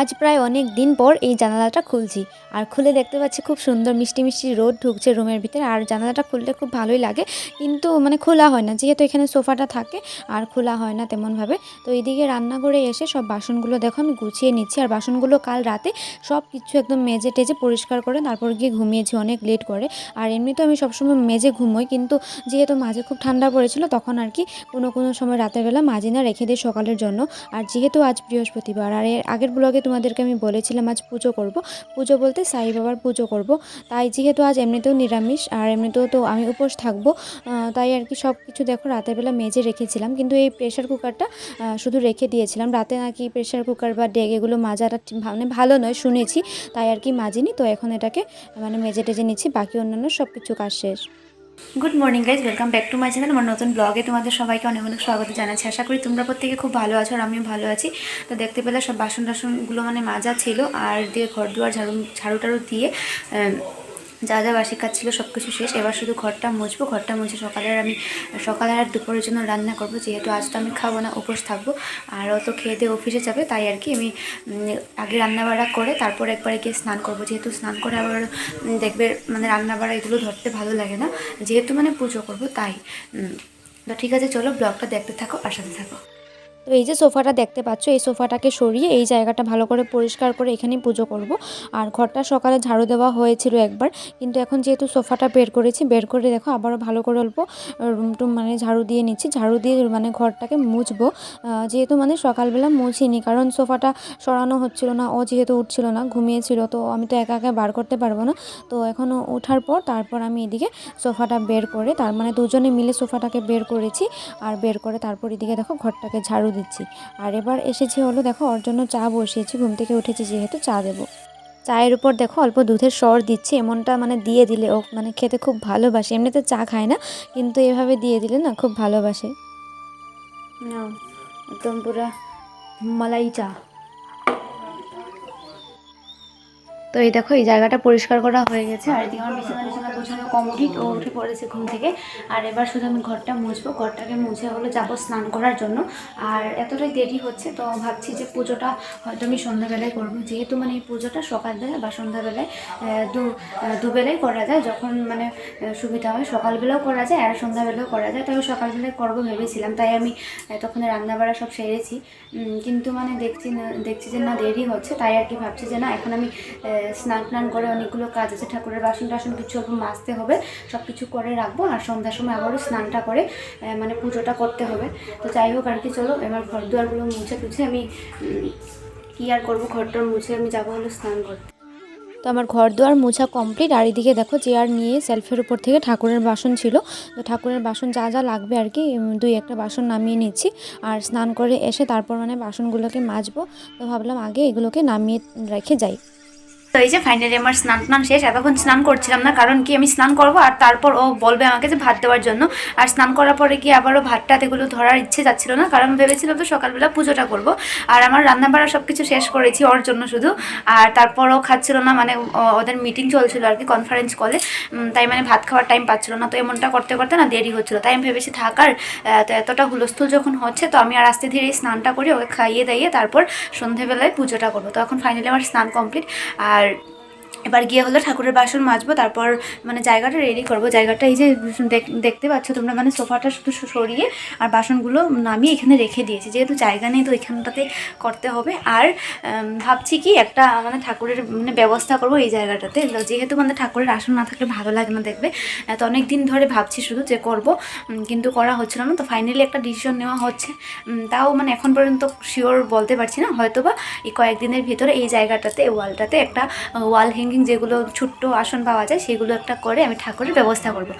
আজ প্রায় অনেক দিন পর এই জানালাটা খুলছি। আর খুলে দেখতে পাচ্ছি খুব সুন্দর মিষ্টি মিষ্টি রোদ ঢুকছে রুমের ভিতরে। আর জানালাটা খুলতে খুব ভালোই লাগে। কিন্তু মানে খোলা হয় না। যেহেতু এখানে সোফাটা থাকে, আর খোলা হয় না তেমনভাবে। তো এইদিকে রান্নাঘরে এসে সব বাসনগুলো দেখো আমি গুছিয়ে নিচ্ছি। আর বাসনগুলো কাল রাতে সব কিছু একদম মেজে টেজে পরিষ্কার করে তারপর গিয়ে ঘুমিয়েছি, অনেক লেট করে। আর এমনি তো আমি সবসময় মেজে ঘুমোই। কিন্তু যেহেতু মাঝে খুব ঠান্ডা পড়েছিল, তখন আর কি কোনো কোনো সময় রাতের বেলা মাজি না রেখে দিই সকালের জন্য। আর যেহেতু আজ বৃহস্পতিবার, আর এর আগের ব্লগে তোমাদেরকে আমি বলেছিলাম আজ পুজো করব। পুজো বলতে সাই বাবার পুজো করব। তাই যেহেতু আজ এমনিতেও নিরামিষ আর এমনিতেও তো আমি উপোস থাকব তাই আর কি সব কিছু দেখো রাতের বেলা মেজে রেখেছিলাম। কিন্তু এই প্রেশার কুকারটা শুধু রেখে দিয়েছিলাম। রাতে নাকি প্রেশার কুকার বা ডেগ এগুলো মাজাটা মানে ভালো নয় শুনেছি, তাই আর কি মাজিনি। তো এখন এটাকে মানে মেজে টেজে নিচ্ছি, বাকি অন্যান্য সব কিছু কাজ শেষ। Good morning guys welcome back to my channel আমার নতুন ব্লগে তোমাদের সবাইকে অনেক অনেক স্বাগত জানাচ্ছি। আশা করি তোমরা প্রত্যেকে খুব ভালো আছো আর আমিও ভালো আছি। তো দেখতে পেলে সব বাসন টাসনগুলো মানে মাজা ছিল। আর দিয়ে ঘর দুয়ার ঝাড়ু ঝাড়ু টাড়ু দিয়ে যা যা বাসি কাজ ছিল সব কিছু শেষ। এবার শুধু ঘরটা মুছবো, ঘরটা মুছে সকালের আমি, সকালে আর দুপুরের জন্য রান্না করব। যেহেতু আজ তো আমি খাব না, উপোস থাকব। আর ও তো খেয়ে দিয়ে অফিসে যাবে, তাই আর কি আমি আগে রান্না বাড়া করে তারপর একবারে গিয়ে স্নান করব। যেহেতু স্নান করে আবার দেখবে মানে রান্না বাড়া এগুলো ধরতে ভালো লাগে না। যেহেতু মানে পুজো করব, তাই তো ঠিক আছে, চলো ব্লগটা দেখতে থাকো আর সাথে থাকো। তো এই যে সোফাটা দেখতে পাচ্ছ, এই সোফাটাকে সরিয়ে এই জায়গাটা ভালো করে পরিষ্কার করে এখানেই পুজো করব। আর ঘরটা সকালে ঝাড়ু দেওয়া হয়েছিল একবার, কিন্তু এখন যেহেতু সোফাটা বের করেছি, বের করে দেখো আবারও ভালো করে অল্প রুম টুম মানে ঝাড়ু দিয়ে নিচ্ছি। ঝাড়ু দিয়ে মানে ঘরটাকে মুছবো। যেহেতু মানে সকালবেলা মুছিনি, কারণ সোফাটা সরানো হচ্ছিল না, ও যেহেতু উঠছিল না, ঘুমিয়েছিল, তো আমি তো একা একা বার করতে পারব না। তো এখন ওঠার পর তারপর আমি এদিকে সোফাটা বের করে, তার মানে দুজনে মিলে সোফাটাকে বের করেছি। আর বের করে তারপর এদিকে দেখো ঘরটাকে ঝাড়ু দিচ্ছি। আর এবার এসেছি হলো, দেখো, ওর জন্য চা বসিয়েছি, ঘুম থেকে উঠেছি যেহেতু চা দেবো। চায়ের উপর দেখো, অল্প দুধের সর দিচ্ছি, এমনটা মানে দিয়ে দিলে ও মানে খেতে খুব ভালোবাসে। এমনিতে চা খায় না, কিন্তু এভাবে দিয়ে দিলে না খুব ভালোবাসে। একদম পুরা মালাই চা। তো এই দেখো, এই জায়গাটা পরিষ্কার করা হয়ে গেছে, আর এদিকে আমার বিছানা বিছানা গোছানো কমপ্লিট ও উঠে পড়েছে ঘুম থেকে। আর এবার শুধু আমি ঘরটা মুছবো। ঘরটাকে মুছে হলো যাব স্নান করার জন্য। আর এতটাই দেরি হচ্ছে তো ভাবছি যে পুজোটা হয়তো আমি সন্ধ্যাবেলায় করব। যেহেতু মানে এই পুজোটা সকালবেলা বা সন্ধ্যাবেলায় দু আহ, দুবেলাই করা যায়। যখন মানে সুবিধা হয় সকালবেলাও করা যায় আর সন্ধ্যাবেলাও করা যায়। তবে সকালবেলায় করব ভেবেছিলাম। তাই আমি তখন রান্না বাড়া সব সেরেছি। কিন্তু মানে দেখছি না দেখছি যে না দেরি হচ্ছে। তাই আর কি ভাবছি যে না এখন আমি স্নান টান করে অনেকগুলো কাজ আছে। ঠাকুরের বাসন টাসন কিছু অল্প মাজতে হবে সব কিছু করে রাখব আর সন্ধ্যার সময় আবারও স্নানটা করে মানে পুজোটা করতে হবে। তো যাই হোক আর কি, চলো এবার ঘর দুয়ারগুলো মুছে টুছে আমি কি আর করব ঘরটার মুছে আমি যাব হলো স্নান করতে। তো আমার ঘর দুয়ার মোছা কমপ্লিট, আর এদিকে দেখো চেয়ার নিয়ে সেলফের উপর থেকে ঠাকুরের বাসন ছিল। তো ঠাকুরের বাসন যা যা লাগবে আর কি দুই একটা বাসন নামিয়ে নিচ্ছি। আর স্নান করে এসে তারপর মানে বাসনগুলোকে মাজবো। তো ভাবলাম আগে এগুলোকে নামিয়ে রেখে যাই। তো এই যে ফাইনালি আমার স্নান টান শেষ, এতক্ষণ স্নান করছিলাম না, কারণ কি আমি স্নান করব আর তারপর ও বলবে আমাকে যে ভাত দেওয়ার জন্য। আর স্নান করার পরে কি আবারও ভাত টাত এগুলো ধরার ইচ্ছে যাচ্ছিল না, কারণ ভেবেছিলাম তো সকালবেলা পুজোটা করব। আর আমার রান্না বাড়া সব কিছু শেষ করেছি ওর জন্য শুধু। আর তারপর ও খাচ্ছিল না মানে ওদের মিটিং চলছিল আর কি কনফারেন্স কলে তাই মানে ভাত খাওয়ার টাইম পাচ্ছিল না, তো এমনটা করতে করতে না দেরি হচ্ছিল। তাই আমি ভেবেছি থাকার তো এতটা হুলস্থুল যখন হচ্ছে, তো আমি আর আস্তে ধীরে স্নানটা করি, ওকে খাইয়ে দাইয়ে তারপর সন্ধেবেলায় পুজোটা করব। তো এখন ফাইনালি আমার স্নান কমপ্লিট আর আর এবার গিয়ে হলো ঠাকুরের বাসন মাজবো, তারপর মানে জায়গাটা রেডি করব। জায়গাটা এই যে দেখ- দেখতে পাচ্ছ তোমরা মানে সোফাটা শুধু সরিয়ে আর বাসনগুলো নামিয়ে এখানে রেখে দিয়েছি। যেহেতু জায়গা নেই তো এখানটাতে করতে হবে। আর ভাবছি কি একটা মানে ঠাকুরের মানে ব্যবস্থা করব এই জায়গাটাতে। যেহেতু মানে ঠাকুরের আসন না থাকলে ভালো লাগে না দেখবে। তো অনেক দিন ধরে ভাবছি শুধু যে করব কিন্তু করা হচ্ছিল না। তো ফাইনালি একটা ডিসিশন নেওয়া হচ্ছে। তাও মানে এখন পর্যন্ত শিওর বলতে পারছি না। হয়তো বা এই কয়েকদিনের ভিতরে এই জায়গাটাতে ওয়ালটাতে একটা ওয়াল হ্যাঙ্গিং যেগুলো ছোট্ট আসন পাওয়া যায়, সেগুলো একটা করে আমি ঠাকুরের ব্যবস্থা করব।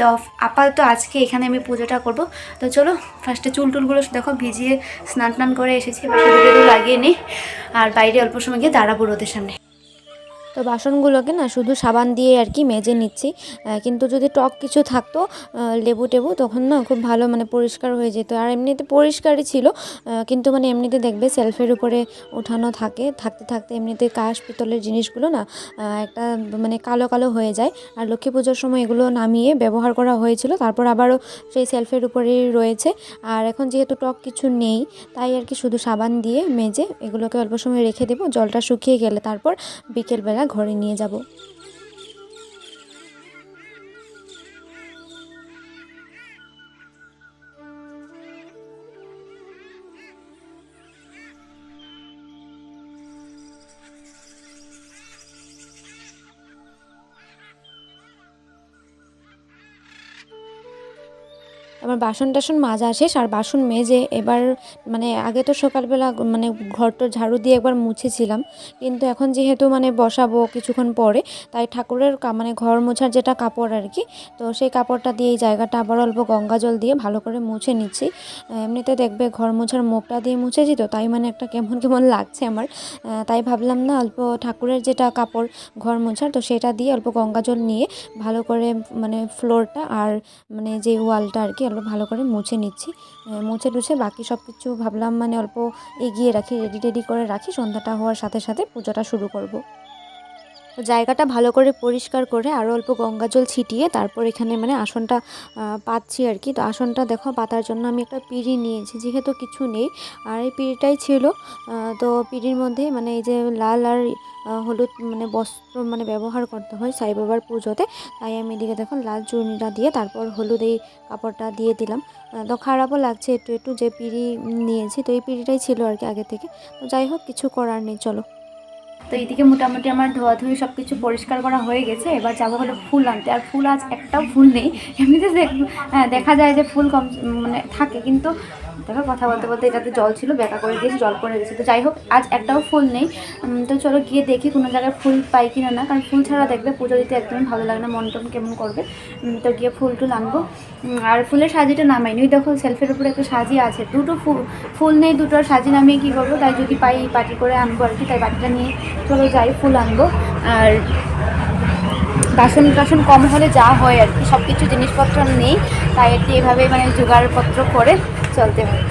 তো আপাতত আজকে এখানে আমি পুজোটা করব। তো চলো ফার্স্টে চুল টুলগুলো দেখো, ভিজিয়ে স্নান টান করে এসেছি লাগিয়ে নিই। আর বাইরে অল্প সময় গিয়ে দাঁড়াবো রোদের সামনে। তো বাসনগুলোকে না শুধু সাবান দিয়ে আর কি মেজে নিচ্ছি। কিন্তু যদি টক কিছু থাকতো লেবু টেবু, তখন না খুব ভালো মানে পরিষ্কার হয়ে যেত। আর এমনিতে পরিষ্কারই ছিল কিন্তু মানে এমনিতে দেখবে সেলফের উপরে ওঠানো থাকে, থাকতে থাকতে এমনিতে কাঁচ পিতলের জিনিসগুলো না একটা মানে কালো কালো হয়ে যায়। আর লক্ষ্মী পুজোর সময় এগুলো নামিয়ে ব্যবহার করা হয়েছিল, তারপর আবারও সেই সেলফের উপরেই রয়েছে। আর এখন যেহেতু টক কিছু নেই, তাই আর কি শুধু সাবান দিয়ে মেজে এগুলোকে অল্প সময় রেখে দেবো, জলটা শুকিয়ে গেলে তারপর বিকেলবেলা ঘরে নিয়ে যাব। আমার বাসন টাসন মাজা শেষ আর বাসন মেজে এবার মানে আগে তো সকালবেলা মানে ঘরটা ঝাড়ু দিয়ে একবার মুছেছিলাম। কিন্তু এখন যেহেতু মানে বসাবো কিছুক্ষণ পরে, তাই ঠাকুরের মানে ঘর মোছার যেটা কাপড় আর কি, তো সেই কাপড়টা দিয়ে এই জায়গাটা আবার অল্প গঙ্গা জল দিয়ে ভালো করে মুছে নিচ্ছি। এমনিতে দেখবে ঘর মোছার মুখটা দিয়ে মুছেছি তো, তাই মানে একটা কেমন কেমন লাগছে আমার। তাই ভাবলাম না অল্প ঠাকুরের যেটা কাপড় ঘর মোছার, তো সেটা দিয়ে অল্প গঙ্গা জল নিয়ে ভালো করে মানে ফ্লোরটা আর মানে যে ওয়ালটা আর কি অল্প ভালো করে মুছে নিচ্ছি। মুছে টুছে বাকি সব কিছু ভাবলাম মানে অল্প এগিয়ে রাখি রেডি টেডি করে রাখি। সন্ধ্যাটা হওয়ার সাথে সাথে পুজোটা শুরু করব। জায়গাটা ভালো করে পরিষ্কার করে আরও অল্প গঙ্গা জল ছিটিয়ে তারপর এখানে মানে আসনটা পাচ্ছি আর কি তো আসনটা দেখো, পাতার জন্য আমি একটা পিঁড়ি নিয়েছি, যেহেতু কিছু নেই। আর এই পিঁড়িটাই ছিল তো পিঁড়ির মধ্যে মানে এই যে লাল আর হলুদ মানে বস্ত্র মানে ব্যবহার করতে হয় সাই বাবার পুজোতে। তাই আমি এদিকে দেখুন লাল চূর্ণিটা দিয়ে তারপর হলুদ এই কাপড়টা দিয়ে দিলাম। তো খারাপও লাগছে একটু একটু যে পিঁড়ি নিয়েছি, তো এই পিঁড়িটাই ছিল আর কি আগে থেকে। তো যাই হোক, কিছু করার নেই, চলো। তো এইদিকে মোটামুটি আমার ধোয়াধুয়ি সব কিছু পরিষ্কার করা হয়ে গেছে। এবার যাব হলো ফুল আনতে। আর ফুল আজ একটাও ফুল নেই। এমনিতে হ্যাঁ, দেখা যায় যে ফুল কম মানে থাকে কিন্তু দেখো, কথা বলতে বলতে এটাতে জল ছিল বেকা করে দিয়েছি, জল পড়ে গেছে। তো যাই হোক, আজ একটাও ফুল নেই। তো চলো গিয়ে দেখি কোনো জায়গায় ফুল পাই কিনা না, কারণ ফুল ছাড়া দেখবে পুজো দিতে একদমই ভালো লাগে না, মন টন কেমন করবে। তো গিয়ে ফুল টুল আনব। আর ফুলের সাজিটা নামাইনি। ওই দেখো সেলফের উপরে একটা সাজি আছে। দুটো ফুল ফুল নেই, দুটো সাজি নামিয়ে কী করব? তাই যদি পাই, পাটি করে আনব আর কি, তাই বাটিটা নিয়ে চলো যাই, ফুল আনব। আর বাসন টাসন কম হলে যা হয় আর কি সব কিছু জিনিসপত্র নেই। তাই কি এভাবে মানে জোগাড়পত্র করে চলতে হয়।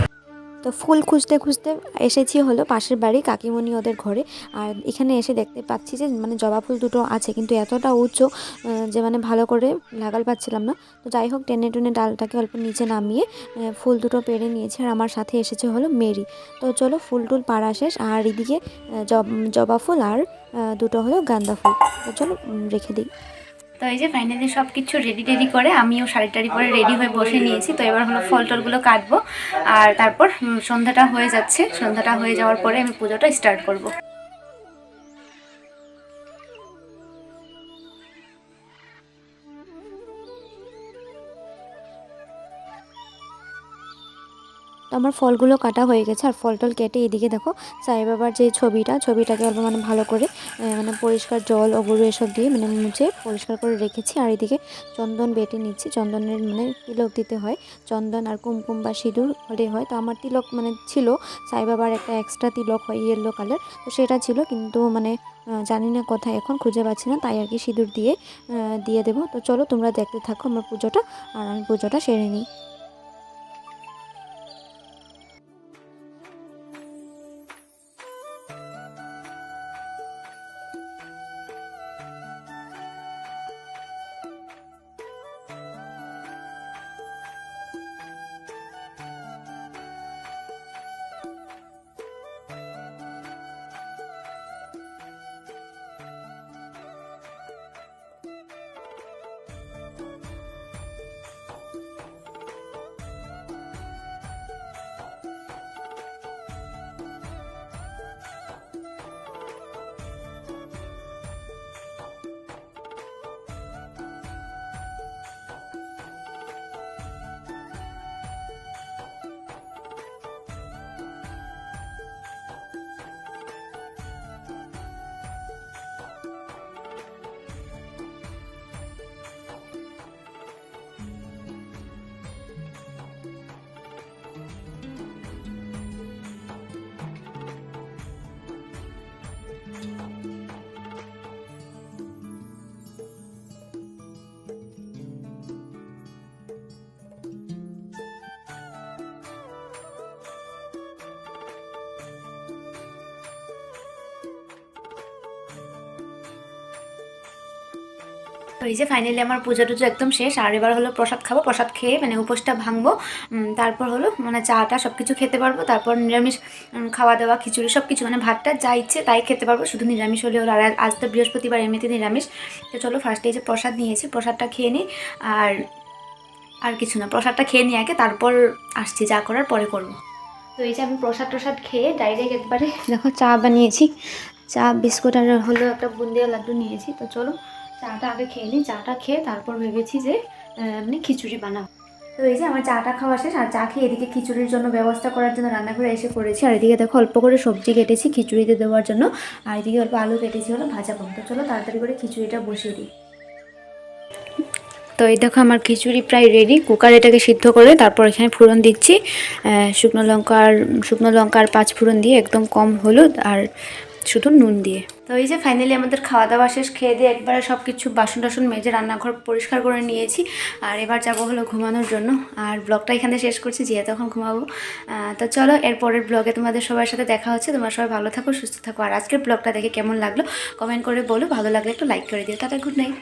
তো ফুল খুঁজতে খুঁজতে এসেছি হলো পাশের বাড়ি কাকিমণি ওদের ঘরে। আর এখানে এসে দেখতে পাচ্ছি যে মানে জবা ফুল দুটো আছে, কিন্তু এতটা উঁচু যে মানে ভালো করে লাগাল পাচ্ছিলাম না। তো যাই হোক, টেনে টেনে ডালটাকে অল্প নিচে নামিয়ে ফুল দুটো পেরে নিয়েছে আর আমার সাথে এসেছে হলো মেরি। তো চলো ফুল টুল পাড়া শেষ, আর এদিকে জব- জবা ফুল আর দুটো হলো গাঁদা ফুল। তো চলো রেখে দিই। তো এই যে ফাইনালি সব কিছু রেডি টেডি করে আমিও শাড়ি টাড়ি পরে রেডি হয়ে বসে নিয়েছি। তো এবার হলো ফল টলগুলো কাটবো। আর তারপর সন্ধ্যাটা হয়ে যাচ্ছে। সন্ধ্যাটা হয়ে যাওয়ার পরে আমি পুজোটা স্টার্ট করব। আমার ফলগুলো কাটা হয়ে গেছে আর ফল টল কেটে এদিকে দেখো সাই বাবার যে ছবিটা, ছবিটাকে অল্প মানে ভালো করে মানে পরিষ্কার জল, অগরু এসব দিয়ে মানে মুছে পরিষ্কার করে রেখেছি। আর এদিকে চন্দন বেটে নিচ্ছি। চন্দনের মানে তিলক দিতে হয়। চন্দন আর কুমকুম বা সিঁদুর হলে হয়। তো আমার তিলক মানে ছিল সাই বাবার একটা এক্সট্রা তিলক হয় ইয়েলো কালার তো সেটা ছিল কিন্তু মানে জানি না কোথায় এখন খুঁজে পাচ্ছি না। তাই আর কি সিঁদুর দিয়ে দিয়ে দেবো। তো চলো তোমরা দেখতে থাকো আমার পুজোটা। আর আমি পুজোটা সেরে নিই। এই যে ফাইনালি আমার পুজো টুজো একদম শেষ, আর এবার হলো প্রসাদ খাব, প্রসাদ খেয়ে মানে উপোসটা ভাঙবো তারপর হলো মানে চাটা সব কিছু খেতে পারব, তারপর নিরামিষ খাওয়া দাওয়া খিচুড়ি সব কিছু মানে ভাতটা যা ইচ্ছে তাই খেতে পারব, শুধু নিরামিষ হলে হলো, আর আজ তো বৃহস্পতিবার, এমনিতে নিরামিষ। তো চলো ফার্স্টে এই যে প্রসাদ নিয়েছি, প্রসাদটা খেয়ে নিই আর আর কিছু না, প্রসাদটা খেয়ে নিয়ে আগে, তারপর আসছি যা করার পরে করব। তো এই যে আমি প্রসাদ প্রসাদ খেয়ে ডাইরেক্ট একবারে, দেখো চা বানিয়েছি, চা, বিস্কুট আর হলো একটা বুন্দিয়া লাড্ডু নিয়েছি, তো চলো চাটা আগে খেয়ে নিই, চাটা খেয়ে তারপর ভেবেছি যে এমনি খিচুড়ি বানাবো। তো এই যে আমার চাটা খাওয়া শেষ, আর চা খেয়ে এদিকে খিচুড়ির জন্য ব্যবস্থা করার জন্য রান্নাঘরে এসে পড়েছি। আর এদিকে দেখো, অল্প করে সবজি কেটেছি খিচুড়িতে দেওয়ার জন্য, আর এদিকে অল্প আলু কেটেছি হলো ভাজা কম। তো চলো তাড়াতাড়ি করে খিচুড়িটা বসিয়ে দিই। তো এই দেখো, আমার খিচুড়ি প্রায় রেডি কুকার এটাকে সিদ্ধ করে তারপর এখানে ফোড়ন দিচ্ছি। শুকনো লঙ্কা আর শুকনো লঙ্কা আর পাঁচ ফোড়ন দিয়ে একদম কম হলুদ আর শুধু নুন দিয়ে। তো এই যে ফাইনালি আমাদের খাওয়া দাওয়া শেষ, খেয়ে দিয়ে একবারে সব কিছু বাসন টাসন মেজে রান্নাঘর পরিষ্কার করে নিয়েছি। আর এবার যাব হলো ঘুমানোর জন্য। আর ব্লগটা এখানে শেষ করছি যেহেতু এখন ঘুমাবো। তো চলো এরপরের ব্লগে তোমাদের সবার সাথে দেখা হচ্ছে। তোমরা সবাই ভালো থাকো, সুস্থ থাকো। আর আজকের ব্লগটা দেখে কেমন লাগল কমেন্ট করে বলো। ভালো লাগলে একটু লাইক করে দিও। Tata good night